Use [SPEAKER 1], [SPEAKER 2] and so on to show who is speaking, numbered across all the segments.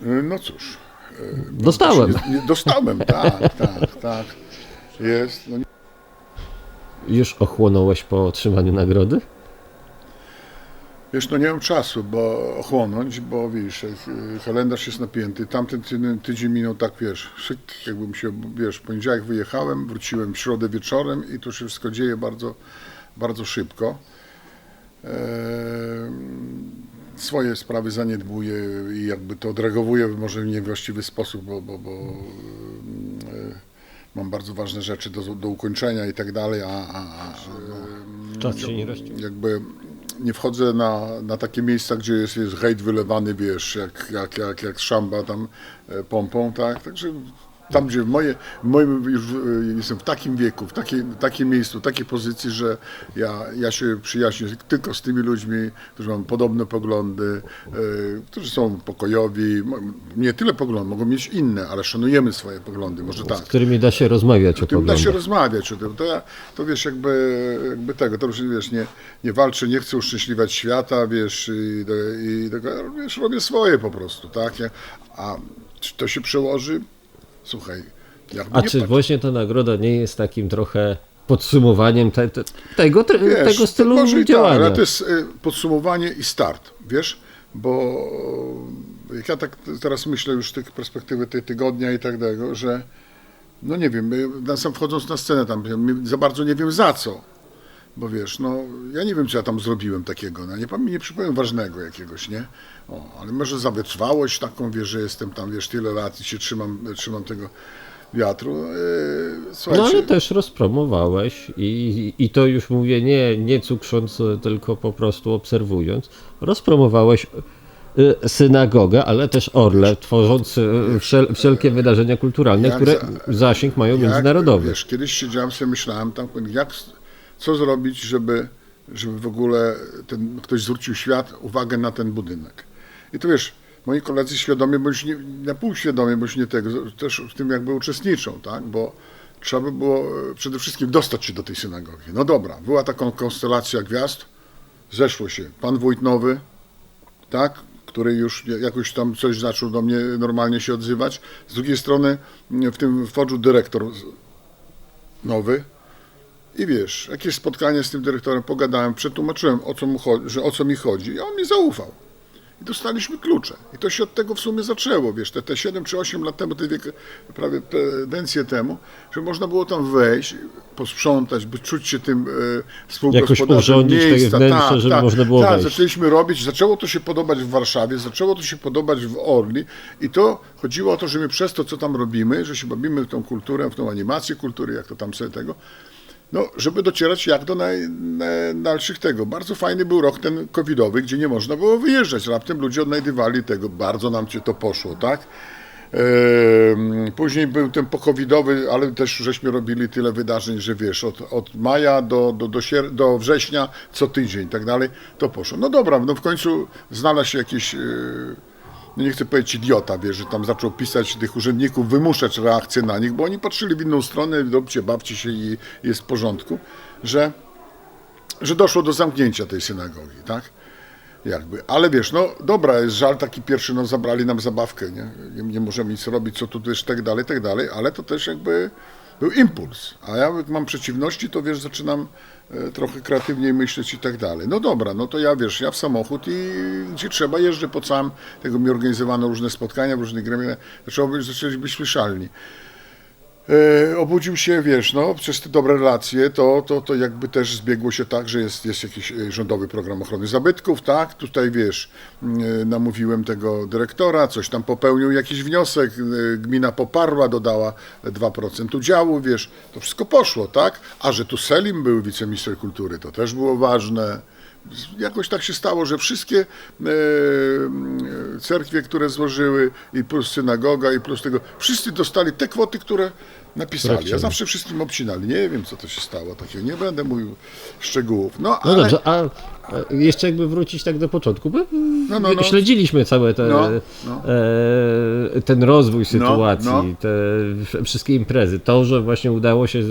[SPEAKER 1] No cóż. e,
[SPEAKER 2] Dostałem.
[SPEAKER 1] Nie, nie, dostałem, tak, tak, tak. Jest. No, nie-
[SPEAKER 2] Już ochłonąłeś po otrzymaniu nagrody?
[SPEAKER 1] wiesz, no nie mam czasu, bo ochłonąć, bo wiesz, e, kalendarz jest napięty. Tamten ty, tydzień minął tak, wiesz, szyk, jakbym się, wiesz, w poniedziałek wyjechałem, wróciłem w środę wieczorem i to się wszystko dzieje bardzo, bardzo szybko. Eee, swoje sprawy zaniedbuję i jakby to odreagowuję może w niewłaściwy sposób, bo, bo, bo e, mam bardzo ważne rzeczy do, do ukończenia i tak dalej, a, a, a e,
[SPEAKER 2] się nie
[SPEAKER 1] jakby nie wchodzę na, na takie miejsca, gdzie jest, jest hejt wylewany, wiesz, jak, jak, jak, jak szamba tam e, pompą, tak, także tam, gdzie w, moje, w moim już e, jestem w takim wieku, w takim, takim miejscu, w takiej pozycji, że ja, ja się przyjaźnię tylko z tymi ludźmi, którzy mają podobne poglądy, e, którzy są pokojowi, nie tyle poglądy, mogą mieć inne, ale szanujemy swoje poglądy, może tak
[SPEAKER 2] Z którymi da się rozmawiać o
[SPEAKER 1] tym da się rozmawiać o tym. To, ja, to wiesz, jakby, jakby tego, to już wiesz, nie, nie walczę, nie chcę uszczęśliwiać świata, wiesz, i, i tego, wiesz, robię swoje po prostu, tak? Ja- A to się przełoży? Słuchaj,
[SPEAKER 2] A czy
[SPEAKER 1] patrz-
[SPEAKER 2] właśnie ta nagroda nie jest takim trochę podsumowaniem te, te, tego, tre-
[SPEAKER 1] Wiesz,
[SPEAKER 2] tego stylu
[SPEAKER 1] to może i
[SPEAKER 2] działania?
[SPEAKER 1] Tak, ale to jest y, podsumowanie i start, wiesz, bo jak ja tak teraz myślę już z perspektywy tej tygodnia i tak dalej, że no nie wiem, y, sam wchodząc na scenę tam za bardzo nie wiem za co, bo wiesz, no ja nie wiem co ja tam zrobiłem takiego, no, nie, nie przypomnę ważnego jakiegoś, nie, o, ale może za wytrwałość taką, wiesz, że jestem tam, wiesz, tyle lat i się trzymam, trzymam tego wiatru, yy,
[SPEAKER 2] No ale też rozpromowałeś i, i to już mówię nie, nie cukrząc, e, tylko po prostu obserwując. Rozpromowałeś e, synagogę, ale też Orle, tworząc e, wszel, wszelkie wydarzenia kulturalne,
[SPEAKER 1] Jak
[SPEAKER 2] które
[SPEAKER 1] za-
[SPEAKER 2] zasięg mają
[SPEAKER 1] Jak,
[SPEAKER 2] międzynarodowy.
[SPEAKER 1] Wiesz, kiedyś siedziałem sobie, myślałem tam, jak, co zrobić, żeby, żeby w ogóle ten, ktoś zwrócił świat uwagę na ten budynek. I to wiesz, moi koledzy świadomie, bądź nie, na półświadomie, bądź nie tego, też w tym jakby uczestniczą, tak, bo trzeba by było e, przede wszystkim dostać się do tej synagogi. No dobra, była taką konstelacja gwiazd, zeszło się pan wójt nowy, tak, który już jakoś tam coś zaczął do mnie normalnie się odzywać. Z drugiej strony w tym Fordżu dyrektor nowy i wiesz, jakieś spotkanie z tym dyrektorem, pogadałem, przetłumaczyłem o co, mu chodzi, że o co mi chodzi i on mi zaufał. I dostaliśmy klucze. I to się od tego w sumie zaczęło, wiesz, te, te 7 czy 8 lat temu, te wiek, prawie kadencję temu, że można było tam wejść, posprzątać, by czuć się tym e, współgospodarzem
[SPEAKER 2] urządzić te
[SPEAKER 1] miejsca.
[SPEAKER 2] wnętrze,
[SPEAKER 1] tak,
[SPEAKER 2] żeby
[SPEAKER 1] tak,
[SPEAKER 2] można było
[SPEAKER 1] tak,
[SPEAKER 2] wejść.
[SPEAKER 1] zaczęliśmy robić, zaczęło to się podobać w Warszawie, zaczęło to się podobać w Orli i to chodziło o to, że my przez to, co tam robimy, że się bawimy w tą kulturę, w tą animację kultury, jak to tam sobie tego, no, żeby docierać jak do naj, na, dalszych tego. Bardzo fajny był rok ten covidowy, gdzie nie można było wyjeżdżać. Raptem ludzie odnajdywali tego, bardzo nam cię to poszło, tak? Ehm, Później był ten pokowidowy, ale też żeśmy robili tyle wydarzeń, że wiesz, od, od maja do, do, do, sier- do września co tydzień i tak dalej, to poszło. No dobra, no w końcu znalazł się jakiś, e, no nie chcę powiedzieć idiota, wiesz, że tam zaczął pisać tych urzędników, wymuszać reakcję na nich, bo oni patrzyli w inną stronę, róbcie, bawcie się i jest w porządku, że, że doszło do zamknięcia tej synagogi, tak? Jakby, ale wiesz, no dobra, jest żal taki pierwszy, no zabrali nam zabawkę, nie? Nie, możemy nic robić, co tu też, tak dalej, tak dalej, ale to też jakby był impuls, a ja mam przeciwności, to wiesz, zaczynam e, trochę kreatywniej myśleć i tak dalej. No dobra, no to ja wiesz, ja w samochód i gdzie trzeba jeżdżę po całym, tego mi organizowano różne spotkania w różnych gremiach, zaczęło być, zaczęli być słyszalni. E, obudził się, wiesz, no, przez te dobre relacje, to, to, to jakby też zbiegło się tak, że jest, jest jakiś e, rządowy program ochrony zabytków, tak, tutaj, wiesz, e, namówiłem tego dyrektora, coś tam popełnił jakiś wniosek, e, gmina poparła, dodała 2% udziału, wiesz, to wszystko poszło, tak, a że tu Selim był wiceminister kultury, to też było ważne, jakoś tak się stało, że wszystkie e, cerkwie, które złożyły i plus synagoga i plus tego, wszyscy dostali te kwoty, które napisali. Ja zawsze wszystkim obcinali. Nie wiem, co to się stało takiego. Nie będę mówił szczegółów. No,
[SPEAKER 2] No
[SPEAKER 1] ale
[SPEAKER 2] dobrze, a e, jeszcze jakby wrócić tak do początku, bo
[SPEAKER 1] No, no, no.
[SPEAKER 2] śledziliśmy całe te,
[SPEAKER 1] No, no.
[SPEAKER 2] E, ten rozwój sytuacji,
[SPEAKER 1] no.
[SPEAKER 2] te wszystkie imprezy, to, że właśnie udało się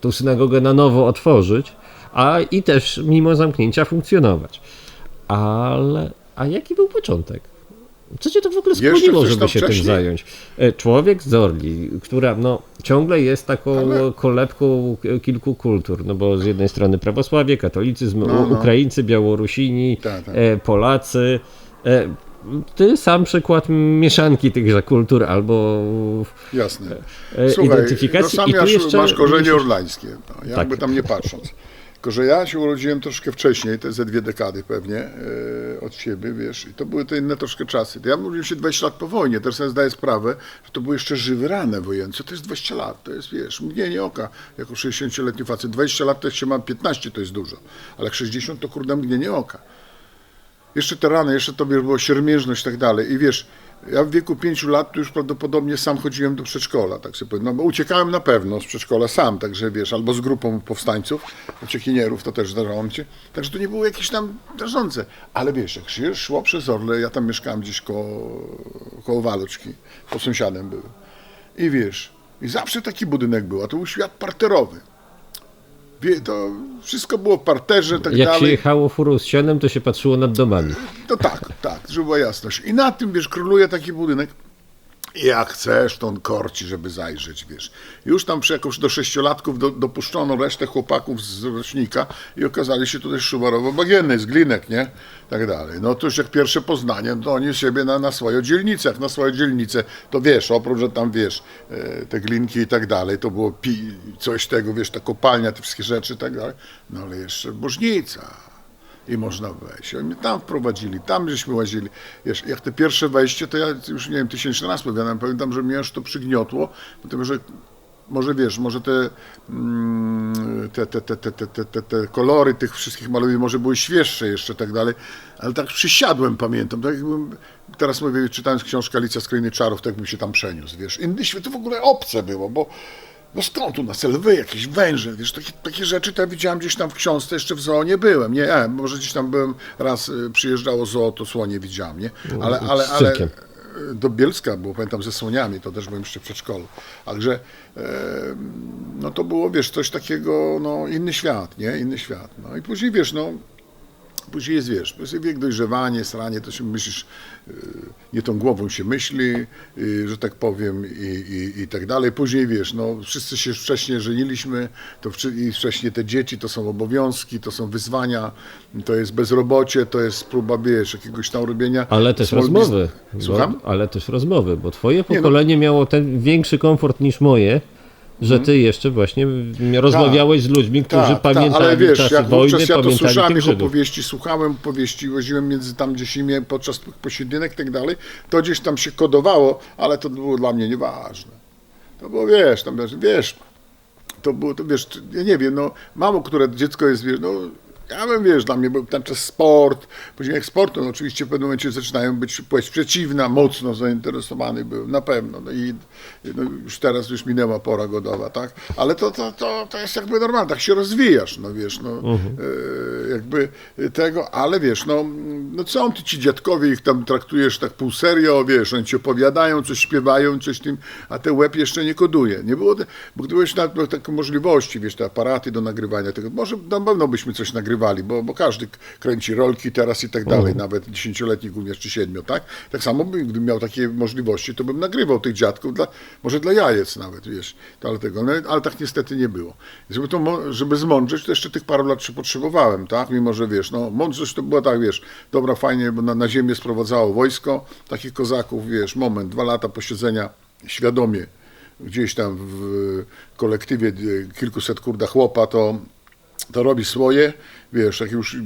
[SPEAKER 2] tą synagogę na nowo otworzyć, a i też mimo zamknięcia funkcjonować. Ale, a jaki był początek? Co cię to w ogóle skłoniło, żeby się tym
[SPEAKER 1] wcześniej?
[SPEAKER 2] zająć? E, Człowiek z Orli, która no, ciągle jest taką
[SPEAKER 1] Ale-
[SPEAKER 2] kolebką k- kilku kultur, no bo z jednej strony prawosławie, katolicyzm,
[SPEAKER 1] No, no.
[SPEAKER 2] Ukraińcy, Białorusini,
[SPEAKER 1] Tak, tak.
[SPEAKER 2] E, Polacy. E, ty sam przykład mieszanki tychże kultur albo
[SPEAKER 1] Jasne. Słuchaj,
[SPEAKER 2] identyfikacji.
[SPEAKER 1] no sam
[SPEAKER 2] I tu
[SPEAKER 1] masz,
[SPEAKER 2] jeszcze
[SPEAKER 1] masz korzenie orlańskie, no, jakby
[SPEAKER 2] Tak.
[SPEAKER 1] tam nie patrząc. Tylko, że ja się urodziłem troszkę wcześniej, te ze dwie dekady pewnie e, od siebie, wiesz, i to były te inne troszkę czasy. Ja urodziłem się 20 lat po wojnie, teraz sobie zdaję sprawę, że to były jeszcze żywe rany wojenne. To jest 20 lat? To jest, wiesz, mgnienie oka, jako 60-letni facet. 20 lat to jak się ma 15, to jest dużo, ale jak 60 to kurde mgnienie oka. Jeszcze te rany, jeszcze to było siermiężność i tak dalej. I wiesz, ja w wieku pięciu lat to już prawdopodobnie sam chodziłem do przedszkola, tak sobie powiem. No uciekałem na pewno z przedszkola sam, także wiesz, albo z grupą powstańców, uciekinierów, to też zdarzało mi się. Także to nie było jakieś tam rażące. Ale wiesz, jak się szło przez Orle, ja tam mieszkałem gdzieś koło, koło Waloczki, po sąsiadem byłem. I wiesz, i zawsze taki budynek był, a to był świat parterowy. To wszystko było w parterze, tak
[SPEAKER 2] Jak
[SPEAKER 1] dalej.
[SPEAKER 2] się jechało furą z sianem, to się patrzyło nad domami.
[SPEAKER 1] No tak, tak, żeby była jasność. I na tym, wiesz, króluje taki budynek. Jak chcesz, to on korci, żeby zajrzeć, wiesz. Już tam przy jakoś do sześciolatków do, dopuszczono resztę chłopaków z rocznika i okazali się tutaj szuwarowo-bagiennej, z glinek, nie? Tak dalej. No to już jak pierwsze poznanie, to oni siebie na, na swoje dzielnicach, na swoje dzielnice, to wiesz, oprócz, że tam, wiesz, e, te glinki i tak dalej, to było pi, coś tego, wiesz, ta kopalnia, te wszystkie rzeczy i tak dalej, no ale jeszcze bożnica i można wejść. Oni mnie tam wprowadzili, tam żeśmy łazili. Wiesz, jak te pierwsze wejście, to ja już nie wiem, tysięczny raz powiadam, pamiętam, że mnie już to przygniotło, dlatego że może wiesz, może mm, te, te, te, te, te, te, te, te kolory tych wszystkich malowidł może były świeższe jeszcze tak dalej, ale tak przysiadłem, pamiętam, tak jakbym, teraz mówię, czytając książkę Alicja z Krainy Czarów, tak bym się tam przeniósł, wiesz, inny świat to w ogóle obce było, bo no skąd tu nas lwy, jakieś węże, wiesz, takie, takie rzeczy to ja widziałem gdzieś tam w książce, jeszcze w zoo nie byłem, nie, e, może gdzieś tam byłem, raz y, przyjeżdżało zoo, to słonie widziałem, nie, ale, ale, ale
[SPEAKER 2] cyrkiem.
[SPEAKER 1] y, do Bielska było, pamiętam, ze słoniami, to też byłem jeszcze w przedszkolu, także e, no to było, wiesz, coś takiego, no inny świat, nie, inny świat, no i później, wiesz, no Później jest, wiesz, wiek dojrzewanie, sranie, to się myślisz, yy, nie tą głową się myśli, yy, że tak powiem, i, i, i tak dalej. Później, wiesz, no, wszyscy się wcześniej żeniliśmy, to i wcześniej te dzieci, to są obowiązki, to są wyzwania, to jest bezrobocie, to jest próba, wiesz, jakiegoś tam robienia.
[SPEAKER 2] Ale też rozmowy.
[SPEAKER 1] Słucham?
[SPEAKER 2] Bo, ale też rozmowy, bo twoje
[SPEAKER 1] no-
[SPEAKER 2] pokolenie miało ten większy komfort niż moje, że ty jeszcze właśnie rozmawiałeś z ludźmi, którzy
[SPEAKER 1] Mhm. Tak, tak,
[SPEAKER 2] pamiętali
[SPEAKER 1] ale wiesz,
[SPEAKER 2] czasy
[SPEAKER 1] jak
[SPEAKER 2] wojny,
[SPEAKER 1] ja to słyszałem ich opowieści, słuchałem opowieści, woziłem między tam gdzieś imię podczas posiedinek i tak dalej, to gdzieś tam się kodowało, ale to było dla mnie nieważne. To było, wiesz, tam, wiesz, to było, to wiesz, ja nie wiem, no, mało które dziecko jest, wiesz, no, ja bym, wiesz, dla mnie był ten czas sport, później jak sport, no oczywiście w pewnym momencie zaczynają być płeć przeciwna, mocno zainteresowany był, na pewno, no i no, już teraz już minęła pora godowa, tak, ale to, to, to, to jest jakby normalne, tak się rozwijasz, no wiesz, no, e, jakby tego, ale wiesz, no, no co ty ci dziadkowie, ich tam traktujesz tak pół serio, wiesz, oni ci opowiadają, coś śpiewają, coś tym, a ten łeb jeszcze nie koduje, nie było, te, bo gdybyś na no, takie możliwości, wiesz, te aparaty do nagrywania tego, może na pewno byśmy coś nagrywali, bo, bo każdy kręci rolki teraz i tak dalej, nawet dziesięcioletni umiesz czy siedmiu, tak? Tak samo bym, gdybym miał takie możliwości, to bym nagrywał tych dziadków, dla, może dla jajec nawet, wiesz, ale tego, no, ale tak niestety nie było. Żeby to, żeby zmądrzeć, to jeszcze tych paru lat się potrzebowałem, tak? Mimo, że wiesz, no mądrość to była tak, wiesz, dobra, fajnie, bo na, na ziemię sprowadzało wojsko, takich kozaków, wiesz, moment, dwa lata posiedzenia świadomie gdzieś tam w kolektywie y, kilkuset kurda chłopa, to to robi swoje, wiesz, jak już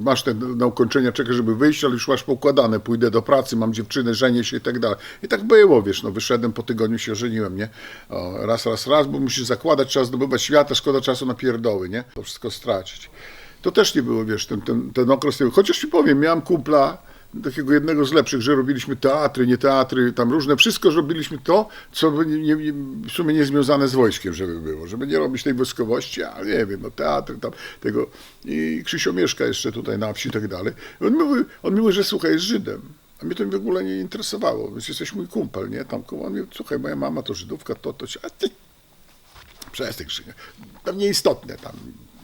[SPEAKER 1] masz ten, na ukończenia czeka, żeby wyjść, ale już masz poukładane, pójdę do pracy, mam dziewczynę, żenię się i tak dalej. I tak było, wiesz, no wyszedłem, po tygodniu się ożeniłem, nie? O, raz, raz, raz, bo musisz zakładać, trzeba zdobywać świata, szkoda czasu na pierdoły, nie? To wszystko stracić. To też nie było, wiesz, ten, ten, ten okres, chociaż ci powiem, miałem kumpla, takiego jednego z lepszych, że robiliśmy teatry, nie teatry, tam różne, wszystko robiliśmy to, co nie, nie, w sumie nie związane z wojskiem, żeby było, żeby nie robić tej wojskowości, ale nie wiem, no teatry tam, tego i Krzysio mieszka jeszcze tutaj na wsi i tak dalej. On mówił, on że słuchaj, jest Żydem. A mnie to w ogóle nie interesowało, więc jesteś mój kumpel, nie? Tam, on mówi, słuchaj, moja mama to Żydówka, to, to, a ty Przestań Krzysiek. To nieistotne tam.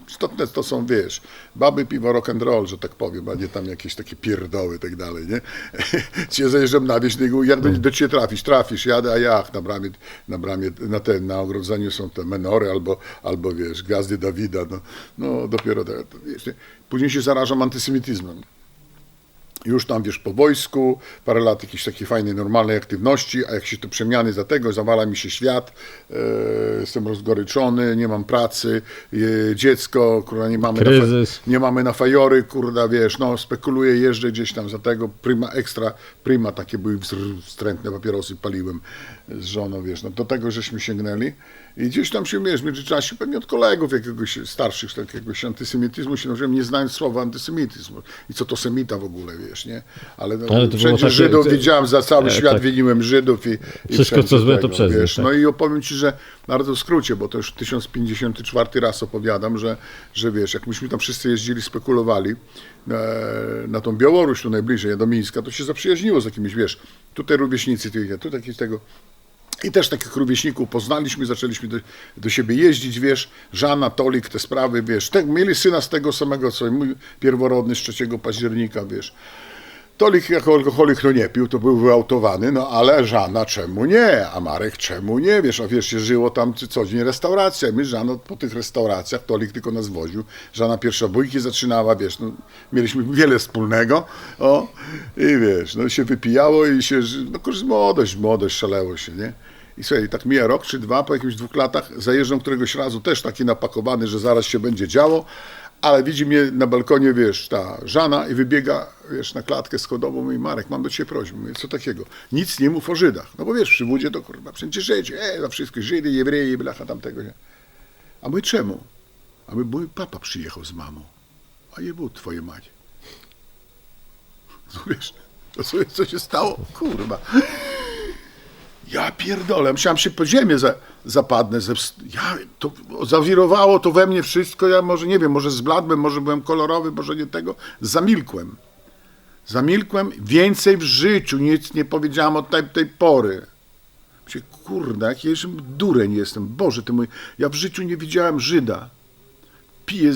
[SPEAKER 1] Istotne to są, wiesz, baby, piwo, rock and roll, że tak powiem, a nie tam jakieś takie pierdoły i tak dalej, nie? Cię zajeżdżam na wieś, no jak do, do ciebie trafisz, trafisz, jadę, a jak, na bramie, na bramie, na ten, na ogrodzeniu są te menory albo, albo wiesz, gwiazdy Dawida, no, no dopiero, tak, wiesz, nie? później się zarażam antysemityzmem już tam wiesz po wojsku, parę lat jakiejś takiej fajnej, normalnej aktywności, a jak się to przemiany za tego, zawala mi się świat, e, jestem rozgoryczony, nie mam pracy, dziecko, kurwa, nie mamy, na,
[SPEAKER 2] Kryzys.
[SPEAKER 1] nie mamy na fajory, kurda, wiesz, no spekuluję, jeżdżę gdzieś tam za tego, prima, ekstra, prima, takie były wstr- wstrętne papierosy, paliłem z żoną, wiesz, no do tego żeśmy sięgnęli. I gdzieś tam się, wiesz, w międzyczasie pewnie od kolegów jakiegoś starszych, tak, jakiegoś antysemityzmu się nauczyłem, nie znając słowa antysemityzm i co to semita w ogóle, wiesz, nie? Ale, no,
[SPEAKER 2] Ale
[SPEAKER 1] wszędzie
[SPEAKER 2] takie-
[SPEAKER 1] Żydów
[SPEAKER 2] to-
[SPEAKER 1] widziałem, za cały
[SPEAKER 2] E,
[SPEAKER 1] świat
[SPEAKER 2] tak.
[SPEAKER 1] winiłem Żydów i, i
[SPEAKER 2] Wszystko, co złe, to przez
[SPEAKER 1] wiesz,
[SPEAKER 2] tak.
[SPEAKER 1] No i opowiem Ci, że bardzo w skrócie, bo to już 1054 raz opowiadam, że, że wiesz, jak myśmy tam wszyscy jeździli, spekulowali e, na tą Białoruś tu najbliżej, do Mińska, to się zaprzyjaźniło z jakimiś, wiesz, tutaj rówieśnicy, tu, tu takich tego... I też takich rówieśników poznaliśmy, zaczęliśmy do, do siebie jeździć, wiesz, Żana, Tolik, te sprawy, wiesz, te, mieli syna z tego samego, co mój pierworodny z 3 października, wiesz. Tolik jako alkoholik no nie pił, to był wyautowany, no ale Żana czemu nie, a Marek czemu nie, wiesz, a wiesz, się żyło tam co dzień restauracja, my Żano po tych restauracjach, Tolik tylko nas woził, Żana pierwsza bójki zaczynała, wiesz, no, mieliśmy wiele wspólnego, o, i wiesz, no się wypijało i się, no kurde, młodość, młodość, szaleło się, nie? I słuchaj, tak mija rok czy dwa, po jakimś dwóch latach zajeżdżam któregoś razu, też taki napakowany, że zaraz się będzie działo, ale widzi mnie na balkonie, wiesz, ta Żana i wybiega, wiesz, na klatkę schodową mówi, Marek, mam do ciebie prośbę. Mówię, co takiego? Nic nie mów o Żydach. No bo wiesz, przy budzie to kurwa, przecież Żydzi, e, za wszystko, Żydy, Jewreji, blacha tamtego, nie? A my czemu? A my, mój papa przyjechał z mamą, a nie był twoje macie. No wiesz, to sobie co się stało? Kurwa. Ja pierdolę, musiałem się po ziemię za, zapadnę. Ze, ja, to zawirowało to we mnie wszystko, ja może nie wiem, może zbladłem, może byłem kolorowy, może nie tego. Zamilkłem. Zamilkłem, więcej w życiu nic nie powiedziałem od tej, tej pory. Myślę, kurde, jaki jeszcze dureń jestem. Boże, ty mój, ja w życiu nie widziałem Żyda. Piję,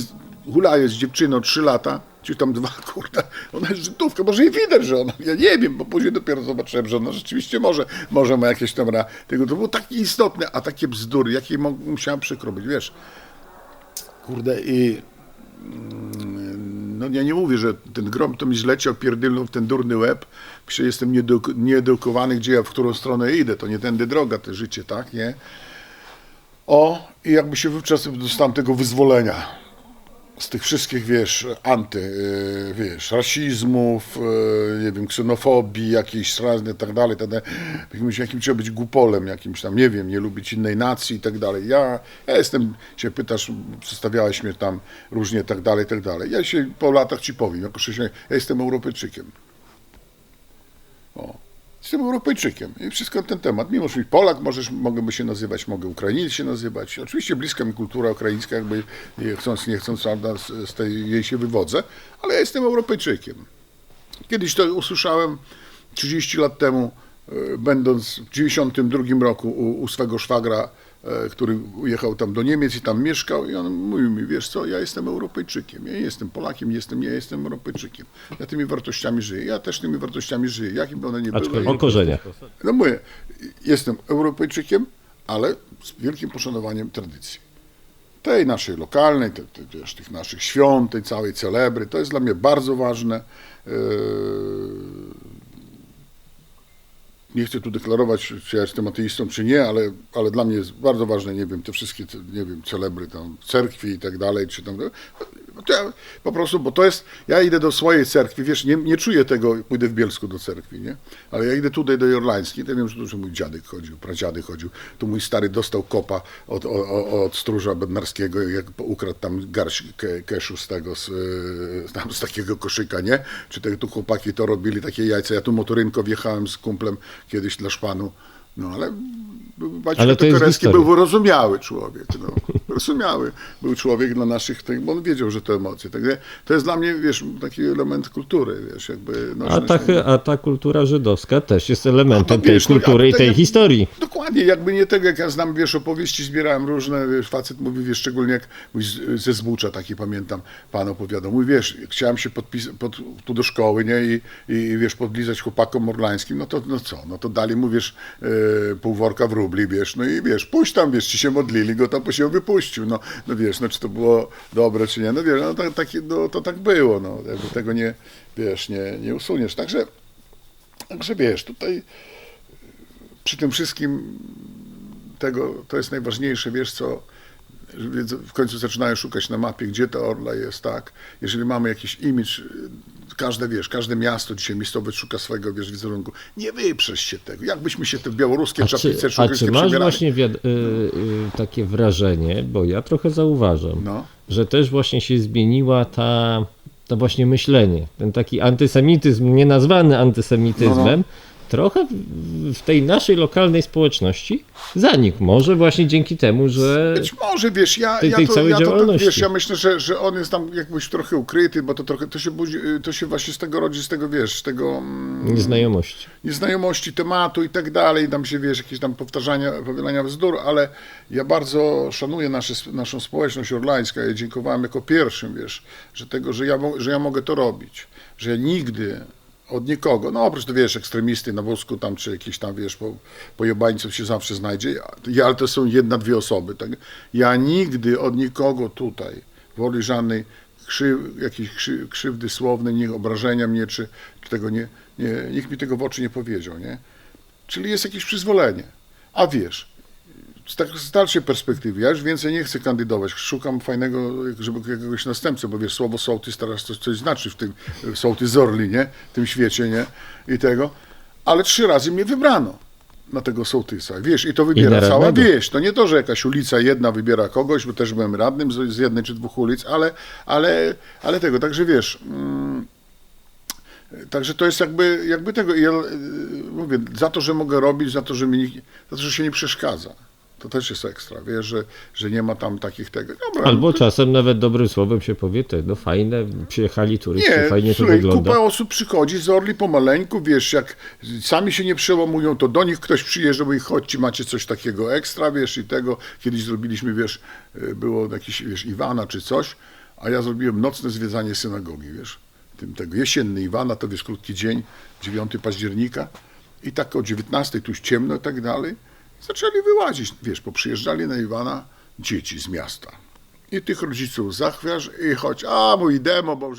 [SPEAKER 1] hulaję z dziewczyną trzy lata, czy tam dwa, kurde, ona jest Żydówka, może i widać, że ona, ja nie wiem, bo później dopiero zobaczyłem, że ona rzeczywiście może, może ma jakieś tam, tego, to było takie istotne, a takie bzdury, jakie musiałem przykro być, wiesz, kurde i mm, no ja nie mówię, że ten grom to mi zleciał, pierdylnął w ten durny łeb, że jestem nieedu- nieedukowany, gdzie ja, w którą stronę idę, to nie tędy droga, to życie, tak, nie? O, i jakby się wówczas dostałem tego wyzwolenia z tych wszystkich, wiesz, anty, yy, wiesz, rasizmów, yy, nie wiem, ksenofobii jakiejś razne, tak dalej, tak dalej. Jakimś, jakim trzeba być głupolem, jakimś tam, nie wiem, nie lubić innej nacji i tak dalej. Ja, ja jestem, się pytasz, przedstawiałeś mnie tam różnie, tak dalej, tak dalej. Ja się po latach ci powiem, jako chrześcijanin, ja jestem Europejczykiem. Jestem Europejczykiem i wszystko ten temat. Mimo, że Polak możesz, mogę się nazywać, mogę Ukrainiec się nazywać. Oczywiście bliska mi kultura ukraińska, jakby chcąc, nie chcąc, z, z tej jej się wywodzę, ale ja jestem Europejczykiem. Kiedyś to usłyszałem 30 lat temu, e, będąc w 92 roku u, u swego szwagra, który ujechał tam do Niemiec i tam mieszkał i on mówił mi, wiesz co, ja jestem Europejczykiem, ja nie jestem Polakiem, nie jestem, ja jestem Europejczykiem. Ja tymi wartościami żyję, ja też tymi wartościami żyję, jakim by one nie były.
[SPEAKER 2] Aczkolwiek o korzeniach.
[SPEAKER 1] No mówię, jestem Europejczykiem, ale z wielkim poszanowaniem tradycji. Tej naszej lokalnej, te, te, wiesz, tych naszych świąt, tej całej celebry, to jest dla mnie bardzo ważne. Yy, Nie chcę tu deklarować, czy ja jestem ateistą, czy nie, ale, ale dla mnie jest bardzo ważne, nie wiem, te wszystkie, nie wiem, celebry tam, cerkwi i tak dalej, czy tam, ja po prostu, bo to jest, ja idę do swojej cerkwi, wiesz, nie, nie czuję tego, pójdę w Bielsku do cerkwi, nie, ale ja idę tutaj do Jorlańskiej, to wiem, że tu że mój dziadek chodził, pradziadek chodził, tu mój stary dostał kopa od, od, stróża bednarskiego, jak ukradł tam garść ke, keszu z tego, z, e, tam z takiego koszyka, nie, czy te, tu chłopaki to robili, takie jajca, ja tu motorynko wjechałem z kumplem kiedyś dla szpanu, no ale Maciej
[SPEAKER 2] historia.
[SPEAKER 1] był wyrozumiały człowiek, no. wyrozumiały był człowiek dla naszych, tych, bo on wiedział, że to emocje. Także to jest dla mnie, wiesz, taki element kultury, wiesz, jakby...
[SPEAKER 2] A ta, a ta kultura żydowska też jest elementem
[SPEAKER 1] No, wiesz,
[SPEAKER 2] tej kultury i
[SPEAKER 1] tutaj
[SPEAKER 2] tej
[SPEAKER 1] jak-
[SPEAKER 2] historii.
[SPEAKER 1] Dokładnie, jakby nie tego, jak ja znam, wiesz, opowieści, zbierałem różne, wiesz, facet mówi, wiesz, szczególnie jak ze Zbucza, taki pamiętam, pan opowiadał, mówi, wiesz, chciałem się podpisać pod, tu do szkoły, nie, i, i wiesz, podlizać chłopakom morlańskim, no to, no co, no to dali mu, wiesz, e, pół worka w rubli, wiesz, no i wiesz, pójść tam, wiesz, ci się modlili, go tam się wypuścił, no, no wiesz, no czy to było dobre, czy nie, no wiesz, no, tak, takie, no to tak było, no, jakby tego nie, wiesz, nie, nie usuniesz, także, także wiesz, tutaj przy tym wszystkim tego, to jest najważniejsze, wiesz co, w końcu zaczynają szukać na mapie, gdzie ta Orla jest, tak? Jeżeli mamy jakiś imidż, każde, wiesz, każde miasto dzisiaj miejscowe szuka swojego, wiesz, wizerunku. Nie wyprzesz się tego. Jakbyśmy się te białoruskie
[SPEAKER 2] A czy,
[SPEAKER 1] czaplice
[SPEAKER 2] a czy masz
[SPEAKER 1] przebierali.
[SPEAKER 2] właśnie y, y, takie wrażenie, bo ja trochę zauważam,
[SPEAKER 1] No.
[SPEAKER 2] że też właśnie się zmieniła ta, to właśnie myślenie, ten taki antysemityzm, nienazwany antysemityzmem,
[SPEAKER 1] No,
[SPEAKER 2] trochę w, tej naszej lokalnej społeczności zanikł. Może właśnie dzięki temu, że
[SPEAKER 1] Być może, wiesz, ja,
[SPEAKER 2] tej-
[SPEAKER 1] ja,
[SPEAKER 2] tej
[SPEAKER 1] to,
[SPEAKER 2] całej
[SPEAKER 1] ja to, wiesz, ja myślę, że, że on jest tam jakbyś trochę ukryty, bo to trochę, to się budzi, to się właśnie z tego rodzi, z tego, wiesz, z tego... mm,
[SPEAKER 2] nieznajomości.
[SPEAKER 1] nieznajomości tematu i tak dalej, tam się, wiesz, jakieś tam powtarzania, powielania bzdur, ale ja bardzo szanuję nasze, naszą społeczność orlańską, ja dziękowałem jako pierwszym, wiesz, że tego, że ja, że ja mogę to robić, że ja nigdy od nikogo, no oprócz, to wiesz, ekstremisty na wózku tam, czy jakiś tam, wiesz, po, pojebańców się zawsze znajdzie, ja, ale to są jedna, dwie osoby, tak? Ja nigdy od nikogo tutaj, w Orli żadnej krzyw, jakiejś krzy, krzywdy słownej, nie obrażenia mnie, czy, czy tego nie, nie, nikt mi tego w oczy nie powiedział, nie? Czyli jest jakieś przyzwolenie. A wiesz, z tak z dalszej perspektywy, ja już więcej nie chcę kandydować, szukam fajnego, żeby jakiegoś następcę, bo wiesz, słowo sołtys teraz to coś znaczy w tym, sołtys z Orli, nie? W tym świecie, nie? I tego. Ale trzy razy mnie wybrano na tego sołtysa. Wiesz, i to wybiera
[SPEAKER 2] na
[SPEAKER 1] cała wieś. To nie to, że jakaś ulica jedna wybiera kogoś, bo też byłem radnym z, z jednej czy dwóch ulic, ale, ale, ale tego, także wiesz... Mm, Także to jest jakby, jakby tego, ja, y, mówię, za to, że mogę robić, za to, że mi za to, że się nie przeszkadza. To też jest ekstra, wiesz, że, że nie ma tam takich tego. Dobra,
[SPEAKER 2] Albo
[SPEAKER 1] to-
[SPEAKER 2] czasem nawet dobrym słowem się powie, te, no fajne, przyjechali turyści,
[SPEAKER 1] nie,
[SPEAKER 2] fajnie to
[SPEAKER 1] słuchaj,
[SPEAKER 2] wygląda.
[SPEAKER 1] kupa osób przychodzi z Orli pomaleńku, wiesz, jak sami się nie przełamują, to do nich ktoś przyjeżdża, mówi, chodźcie, macie coś takiego ekstra, wiesz, i tego. Kiedyś zrobiliśmy, wiesz, y, było jakiś, wiesz, Iwana czy coś, a ja zrobiłem nocne zwiedzanie synagogi, wiesz, tym tego, jesienny Iwana, to wiesz, krótki dzień, 9 października i tak o 19 tu już ciemno i tak dalej. Zaczęli wyłazić, wiesz, poprzyjeżdżali na Iwana dzieci z miasta. I tych rodziców zachwiasz i chodź, a mój demo, bo